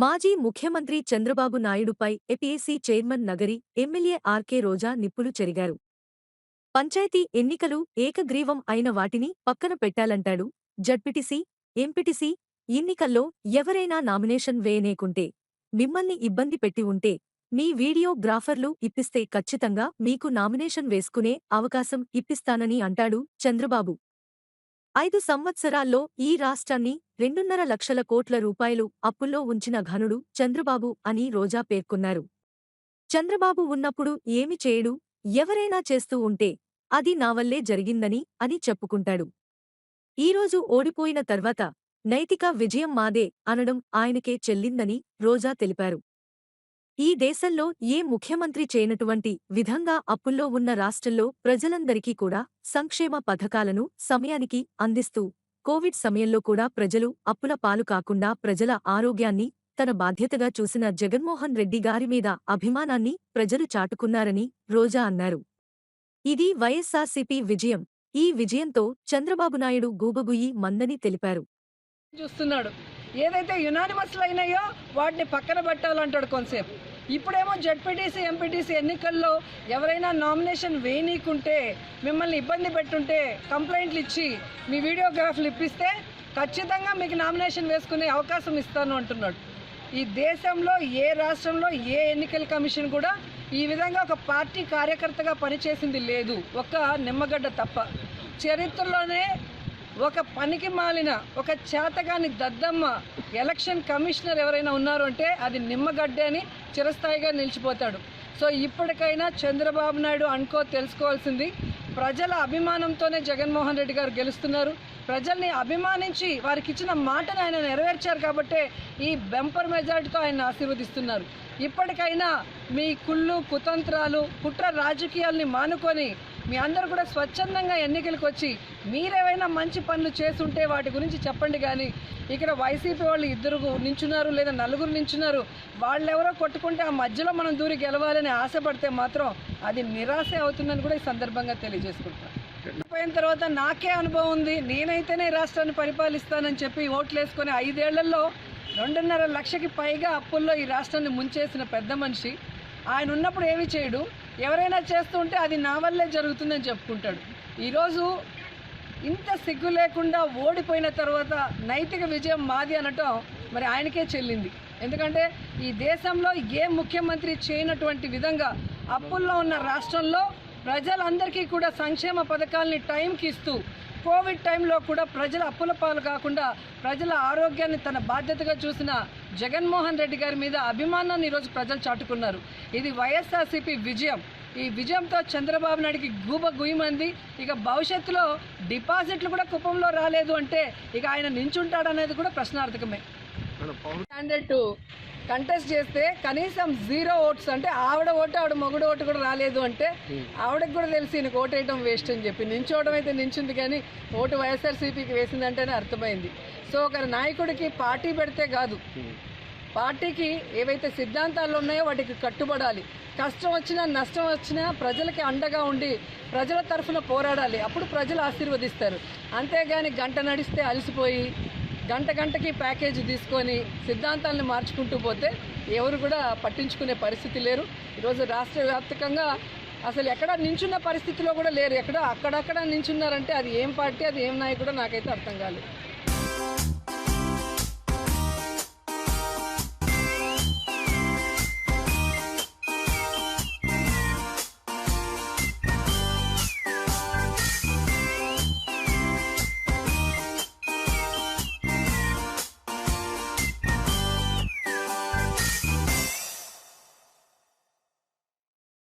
మాజీ ముఖ్యమంత్రి Chandrababu నాయుడుపై APSC chairman Nagari MLA RK Roja నిప్పులు చెరిగారు. పంచాయతీ ఎన్నికలు ఏకగ్రీవం అయిన వాటిని పక్కన పెట్టాలంటాడు జడ్పిటిసి ఎంపిటిసి ఎన్నికల్లో ఎవరైనా నామినేషన్ వేయనేకుంటే మిమ్మల్ని ఇబ్బంది పెట్టి ఉంటే మీ వీడియో గ్రాఫర్లు ఇప్పిస్తే ఖచ్చితంగా మీకు నామినేషన్ వేసుకునే అవకాశం ఇప్పిస్తానని అంటాడు చంద్రబాబు. ఐదు సంవత్సరాల్లో ఈ రాష్ట్రాన్ని రెండున్నర లక్షల కోట్ల రూపాయలు అప్పుల్లో ఉంచిన ఘనుడు చంద్రబాబు అని రోజా పేర్కొన్నారు. చంద్రబాబు ఉన్నప్పుడు ఏమి చేయడు ఎవరైనా చేస్తూ ఉంటే అది నా వల్లే జరిగిందని అని చెప్పుకుంటాడు. ఈరోజు ఓడిపోయిన తర్వాత నైతిక విజయం మాదే అనడం ఆయనకే చెల్లిందని రోజా తెలిపారు. ఈ దేశంలో ఏ ముఖ్యమంత్రి చేయనటువంటి విధంగా అప్పుల్లో ఉన్న రాష్ట్రంలో ప్రజలందరికీ కూడా సంక్షేమ పథకాలను సమయానికి అందిస్తూ కోవిడ్ సమయంలో కూడా ప్రజలు అప్పుల పాలు కాకుండా ప్రజల ఆరోగ్యాన్ని తన బాధ్యతగా చూసిన జగన్మోహన్ రెడ్డి గారి మీద అభిమానాన్ని ప్రజలు చాటుకున్నారని రోజా అన్నారు. ఇది వైఎస్సార్సీపీ విజయం. ఈ విజయంతో చంద్రబాబు నాయుడు గూబగుయి మందని తెలిపారు. చూస్తున్నాడు. ఏదైతే యునానిమస్లు అయినాయో వాటిని పక్కన పెట్టాలంటాడు కొంతసేపు. ఇప్పుడేమో జడ్పీటీసీ ఎంపీటీసీ ఎన్నికల్లో ఎవరైనా నామినేషన్ వేయనీకుంటే మిమ్మల్ని ఇబ్బంది పెట్టుంటే కంప్లైంట్లు ఇచ్చి మీ వీడియోగ్రాఫ్లు ఇప్పిస్తే ఖచ్చితంగా మీకు నామినేషన్ వేసుకునే అవకాశం ఇస్తాను అంటున్నాడు. ఈ దేశంలో ఏ రాష్ట్రంలో ఏ ఎన్నికల కమిషన్ కూడా ఈ విధంగా ఒక పార్టీ కార్యకర్తగా పనిచేసింది లేదు. ఒక్క నిమ్మగడ్డ తప్ప. చరిత్రలోనే ఒక పనికి మాలిన ఒక చేతగాని దద్దమ్మ ఎలక్షన్ కమిషనర్ ఎవరైనా ఉన్నారు అంటే అది నిమ్మగడ్డే అని చిరస్థాయిగా నిలిచిపోతాడు. సో ఇప్పటికైనా చంద్రబాబు నాయుడు అనుకో తెలుసుకోవాల్సింది ప్రజల అభిమానంతోనే జగన్మోహన్ రెడ్డి గారు గెలుస్తున్నారు. ప్రజల్ని అభిమానించి వారికి ఇచ్చిన మాటను ఆయన నెరవేర్చారు కాబట్టే ఈ బెంపర్ మెజార్టీతో ఆయన ఆశీర్వదిస్తున్నారు. ఇప్పటికైనా మీ కుళ్ళు కుతంత్రాలు కుట్ర రాజకీయాల్ని మానుకొని మీ అందరూ కూడా స్వచ్ఛందంగా ఎన్నికలకు వచ్చి మీరేమైనా మంచి పనులు చేస్తుంటే వాటి గురించి చెప్పండి కానీ ఇక్కడ వైసీపీ వాళ్ళు ఇద్దరు నించున్నారు లేదా నలుగురు నించున్నారు వాళ్ళెవరో కొట్టుకుంటే ఆ మధ్యలో మనం దూరి గెలవాలని ఆశపడితే మాత్రం అది నిరాశ అవుతుందని కూడా ఈ సందర్భంగా తెలియజేసుకుంటాను పోయిన తర్వాత నాకే అనుభవం ఉంది నేనైతేనే ఈ రాష్ట్రాన్ని పరిపాలిస్తానని చెప్పి ఓట్లు వేసుకొని ఐదేళ్ళలో రెండున్నర లక్షకి పైగా అప్పుల్లో ఈ రాష్ట్రాన్ని ముంచేసిన పెద్ద మనిషి. ఆయన ఉన్నప్పుడు ఏమి చేయడు. ఎవరైనా చేస్తుంటే అది నా వల్లే జరుగుతుందని చెప్పుకుంటాడు. ఈరోజు ఇంత సిగ్గు లేకుండా ఓడిపోయిన తర్వాత నైతిక విజయం మాది అనటం మరి ఆయనకే చెల్లింది. ఎందుకంటే ఈ దేశంలో ఏ ముఖ్యమంత్రి చేయనటువంటి విధంగా అప్పుల్లో ఉన్న రాష్ట్రంలో ప్రజలందరికీ కూడా సంక్షేమ పథకాలని టైంకి ఇస్తూ కోవిడ్ టైంలో కూడా ప్రజల అప్పుల పాలు కాకుండా ప్రజల ఆరోగ్యాన్ని తన బాధ్యతగా చూసిన జగన్మోహన్ రెడ్డి గారి మీద అభిమానాన్ని ఈరోజు ప్రజలు చాటుకున్నారు. ఇది వైఎస్ఆర్సీపీ విజయం. ఈ విజయంతో చంద్రబాబు నాయుడికి గూబ గుయ్యమంది ఇక భవిష్యత్తులో డిపాజిట్లు కూడా కుప్పంలో రాలేదు అంటే ఇక ఆయన నించుంటాడనేది కూడా ప్రశ్నార్థకమే. క్యాండిడేట్ కంటెస్ట్ చేస్తే కనీసం జీరో ఓట్స్ అంటే ఆవిడ ఓటు ఆవిడ మొగుడు ఓటు కూడా రాలేదు అంటే ఆవిడకి కూడా తెలిసి ఈయనకు ఓటు వేయడం వేస్ట్ అని చెప్పి. నించోవడం అయితే నించుంది కానీ ఓటు వైఎస్ఆర్సీపీకి వేసిందంటేనే అర్థమైంది. సో ఒక నాయకుడికి పార్టీ పెడితే కాదు. పార్టీకి ఏవైతే సిద్ధాంతాలు ఉన్నాయో వాటికి కట్టుబడాలి. కష్టం వచ్చినా నష్టం వచ్చినా ప్రజలకి అండగా ఉండి ప్రజల తరఫున పోరాడాలి. అప్పుడు ప్రజలు ఆశీర్వదిస్తారు. అంతేగాని గంట నడిస్తే అలసిపోయి గంట గంటకి ప్యాకేజీ తీసుకొని సిద్ధాంతాలను మార్చుకుంటూ పోతే ఎవరు కూడా పట్టించుకునే పరిస్థితి లేరు. ఈరోజు రాష్ట్ర వ్యాప్తంగా అసలు ఎక్కడ నించున్న పరిస్థితిలో కూడా లేరు. ఎక్కడ అక్కడక్కడ నించున్నారంటే అది ఏం పార్టీ అది ఏం నాయకుడో నాకైతే అర్థం కాలేదు.